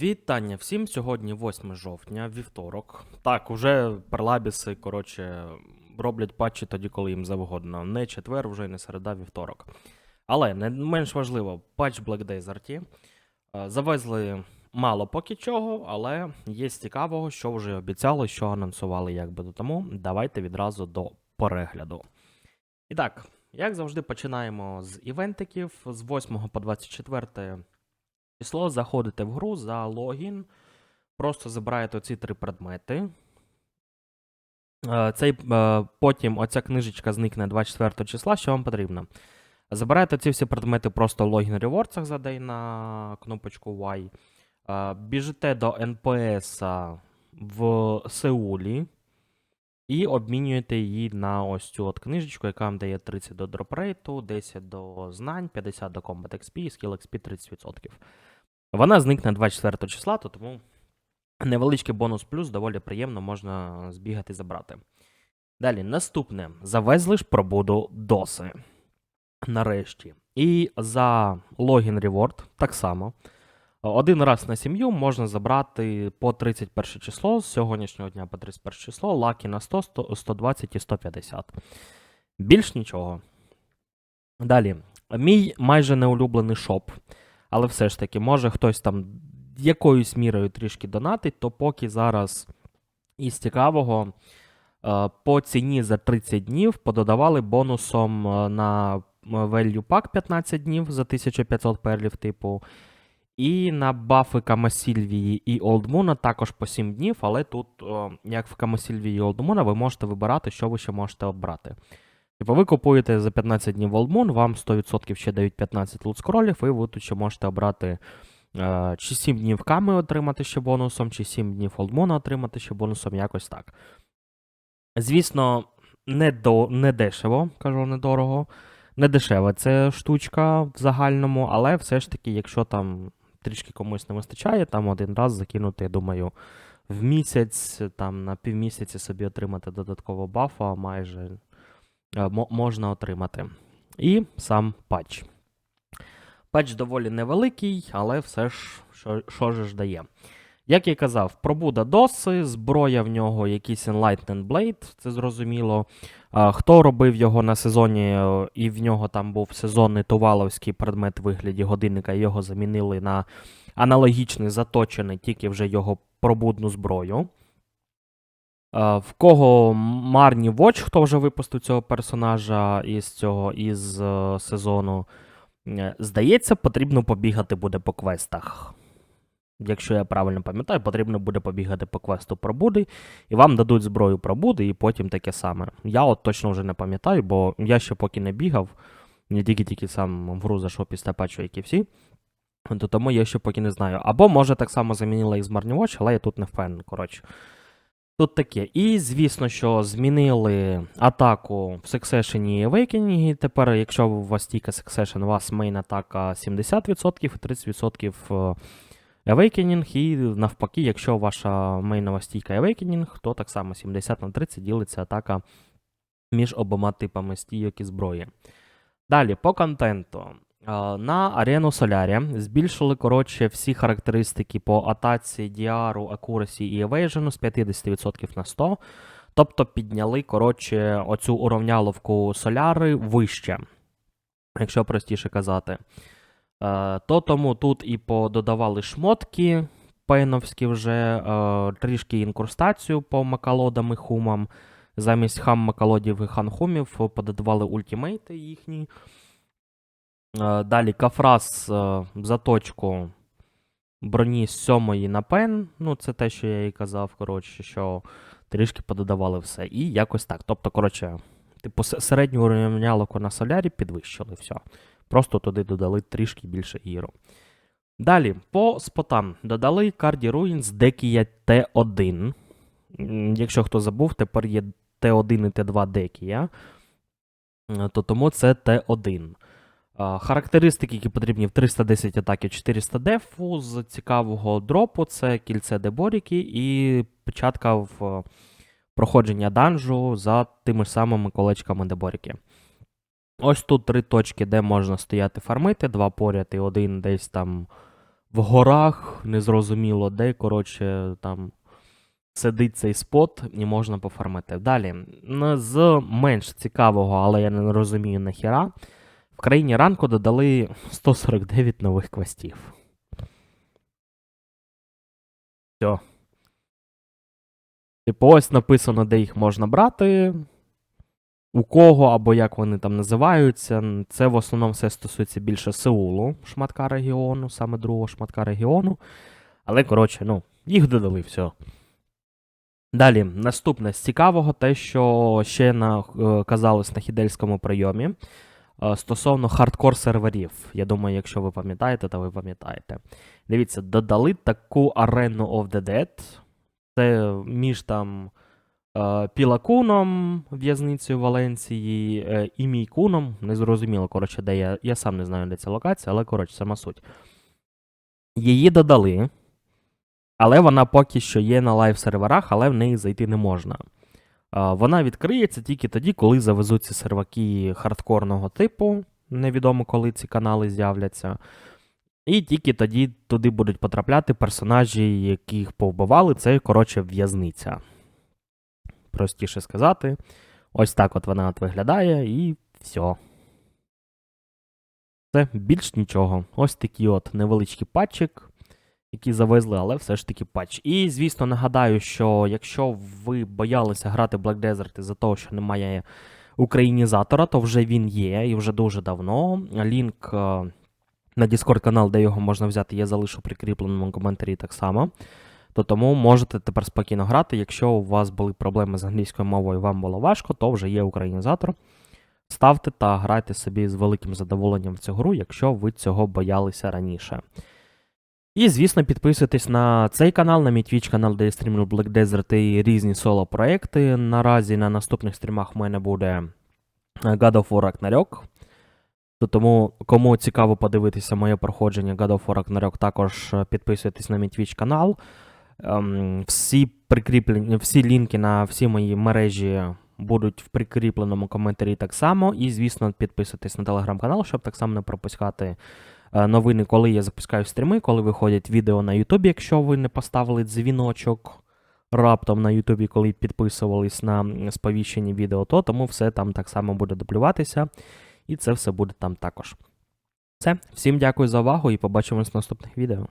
Вітання всім! Сьогодні 8 жовтня, вівторок. Так, уже перлабіси, коротше, роблять патчі тоді, коли їм завгодно. Не четвер, вже не середа, вівторок. Але не менш важливо, патч Black Days. Е, Завезли мало поки чого, але є цікавого, що вже обіцяли, що анонсували якби до тому. Давайте відразу до перегляду. І так, як завжди, починаємо з івентиків з 8 по 24 число, заходите в гру за логін, просто забираєте ці три предмети. Е, Цей, е, потім оця книжечка зникне 24 числа. Що вам потрібно? Забираєте ці всі предмети просто в логін ревордсах задай на кнопочку Y. Е, Біжите до НПС в Сеулі і обмінюєте її на ось цю от книжечку, яка вам дає 30 до дропрейту, 10 до знань, 50 до Combat XP і Skill XP 30%. Вона зникне 24 числа, то тому невеличкий бонус плюс доволі приємно можна збігати і забрати. Далі, наступне. Завезли ж пробуду доси. Нарешті. І за логін реворд так само. Один раз на сім'ю можна забрати по 31 число, з сьогоднішнього дня по 31 число, лаки на 100, 100 120 і 150. Більш нічого. Далі. Мій майже неулюблений шоп. Але все ж таки, може хтось там якоюсь мірою трішки донатить, то поки зараз із цікавого е, по ціні за 30 днів пододавали бонусом е, на Value Pack 15 днів за 1500 перлів, типу. І на бафи Камасільвії і Олдмуна також по 7 днів, але тут, як в Камасільвії і Олдмуна, ви можете вибирати, що ви ще можете обрати. Типу, ви купуєте за 15 днів Олдмун, вам 100% ще дають 15 лут скролів, і ви тут ще можете обрати е, чи 7 днів Ками отримати ще бонусом, чи 7 днів Олдмуна отримати ще бонусом, якось так. Звісно, не, до, не дешево, кажу, недорого. Не дешева це штучка в загальному, але все ж таки, якщо там трішки комусь не вистачає, там один раз закинути, я думаю, в місяць, там на півмісяці собі отримати додатково бафа майже можна отримати. І сам патч. Патч доволі невеликий, але все ж, що, що ж дає. Як я казав, пробуда доси, зброя в нього якийсь Enlightened Blade, це зрозуміло. Хто робив його на сезоні, е, і в нього там був сезонний туваловський предмет вигляді годинника, його замінили на аналогічний заточений, тільки вже його пробудну зброю. А, В кого Марні Watch, хто вже випустив цього персонажа із цього із е, сезону, е, здається, потрібно побігати буде по квестах. Якщо я правильно пам'ятаю, потрібно буде побігати по квесту пробуди, і вам дадуть зброю пробуди, і потім таке саме. Я от точно вже не пам'ятаю, бо я ще поки не бігав, не тільки-тільки сам в гру зайшов після патчу, як і всі. То тому я ще поки не знаю. Або може так само замінила і з Marnie Watch, але я тут не впевнений. Коротше. Тут таке. І звісно, що змінили атаку в Succession і Awakening. Тепер, якщо у вас тільки Succession, у вас мейн атака 70% і 30% е, Awakening, і навпаки, якщо ваша мейнова стійка Awakening, то так само 70 на 30 ділиться атака між обома типами стійок і зброї. Далі, по контенту. На арену Солярі збільшили коротше всі характеристики по атаці, діару, акурасі і евейжену з 50% на 100%. Тобто підняли коротше оцю уравняловку соляри вище, якщо простіше казати. Е, То тому тут і пододавали шмотки пеновські вже, е, трішки інкрустацію по макалодам і хумам. Замість хам макалодів і ханхумів пододавали ультимейти їхні. Е, Далі кафраз е, заточку броні з 7 на пен. Ну, це те, що я і казав, коротше, що трішки пододавали все. І якось так. Тобто, коротше, типу, середню урівнялоку на солярі підвищили все. Просто туди додали трішки більше іру. Далі, по спотам додали Cardi Ruins Декія Т1. Якщо хто забув, тепер є Т1 і Т2 Декія. То тому це Т1. Характеристики, які потрібні в 310 атаки, 400 дефу. З цікавого дропу це кільце Деборіки і печатка в е, проходження данжу за тими самими колечками Деборіки. Ось тут три точки, де можна стояти фармити, два поряд і один десь там в горах, незрозуміло де, коротше, там сидить цей спот і можна пофармити. Далі, з менш цікавого, але я не розумію нахіра, в країні ранку додали 149 нових квестів. Все. Типу, ось написано, де їх можна брати, у кого або як вони там називаються. Це в основному все стосується більше Сеулу, шматка регіону, саме другого шматка регіону. Але, коротше, ну, їх додали, все. Далі, наступне з цікавого, те, що ще на, е, казалось на хідельському прийомі стосовно хардкор серверів. Я думаю, якщо ви пам'ятаєте, то ви пам'ятаєте. Дивіться, додали таку арену of the Dead. Це між там е, Пілакуном, в'язницею Валенції, е, і Мійкуном. Незрозуміло, коротше, де я. Я сам не знаю, де ця локація, але коротше, сама суть. Її додали, але вона поки що є на лайв-серверах, але в неї зайти не можна. Вона відкриється тільки тоді, коли завезуться серваки хардкорного типу. Невідомо, коли ці канали з'являться. І тільки тоді туди будуть потрапляти персонажі, яких повбивали. Це, коротше, в'язниця. Простіше сказати. Ось так от вона от виглядає, і все. Це більш нічого. Ось такий от невеличкий патчик, який завезли, але все ж таки патч. І, звісно, нагадаю, що якщо ви боялися грати Black Desert із-за того, що немає українізатора, то вже він є і вже дуже давно. Лінк е, на Discord канал, де його можна взяти, я залишу прикріпленому коментарі так само. То тому можете тепер спокійно грати. Якщо у вас були проблеми з англійською мовою, вам було важко, то вже є українізатор. Ставте та грайте собі з великим задоволенням в цю гру, якщо ви цього боялися раніше. І, звісно, підписуйтесь на цей канал, на мій Twitch канал, де я стрімлю Black Desert і різні соло-проекти. Наразі на наступних стрімах в мене буде е, God of War Ragnarok. Тому, кому цікаво подивитися моє проходження God of War Ragnarok, також е, підписуйтесь на мій Twitch канал. Ем, всі прикріплені, всі лінки на всі мої мережі будуть в прикріпленому коментарі так само. І, звісно, підписуйтесь на телеграм-канал, щоб так само не пропускати новини, коли я запускаю стріми, коли виходять відео на Ютубі, якщо ви не поставили дзвіночок раптом на Ютубі, коли підписувались на сповіщені відео, то тому все там так само буде дублюватися. І це все буде там також. Все, всім дякую за увагу і побачимось в наступних відео.